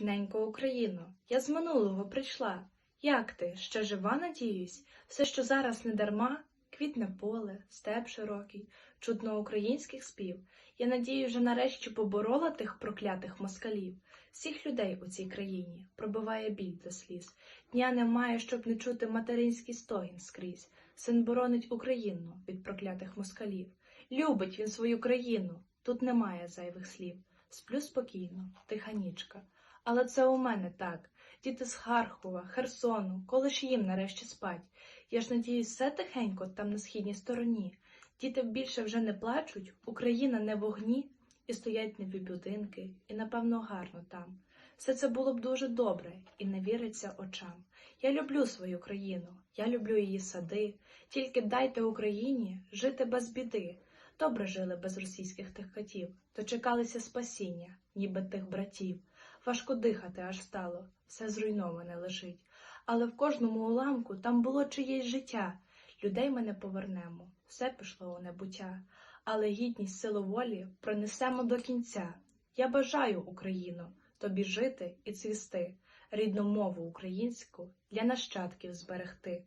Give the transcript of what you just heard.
рідненько Україно, я з минулого прийшла. Як ти? Ще жива, надіюсь? Все, що зараз не дарма? Квітне поле, степ широкий, чутно українських спів. Я надію, вже нарешті поборола тих проклятих москалів. Всіх людей у цій країні пробиває біль до сліз. Дня немає, щоб не чути материнський стогін скрізь. Син боронить Україну від проклятих москалів. Любить він свою країну, тут немає зайвих слів. Сплю спокійно, тиха нічка. Але це у мене так. Діти з Харкова, Херсону, коли ж їм нарешті спать. Я ж надіюсь, все тихенько там на східній стороні. Діти більше вже не плачуть, Україна не в огні, і стоять нові будинки, і напевно гарно там. Все це було б дуже добре і не віриться очам. Я люблю свою країну, я люблю її сади. Тільки дайте Україні жити без біди. Добре жили без російських тих катів, дочекалися спасіння, ніби тих братів. Важко дихати аж стало, все зруйноване лежить. Але в кожному уламку там було чиєсь життя. Людей ми не повернемо, все пішло у небуття. Але гідність силу волі пронесемо до кінця. Я бажаю, Україно, тобі жити і цвісти, рідну мову українську для нащадків зберегти.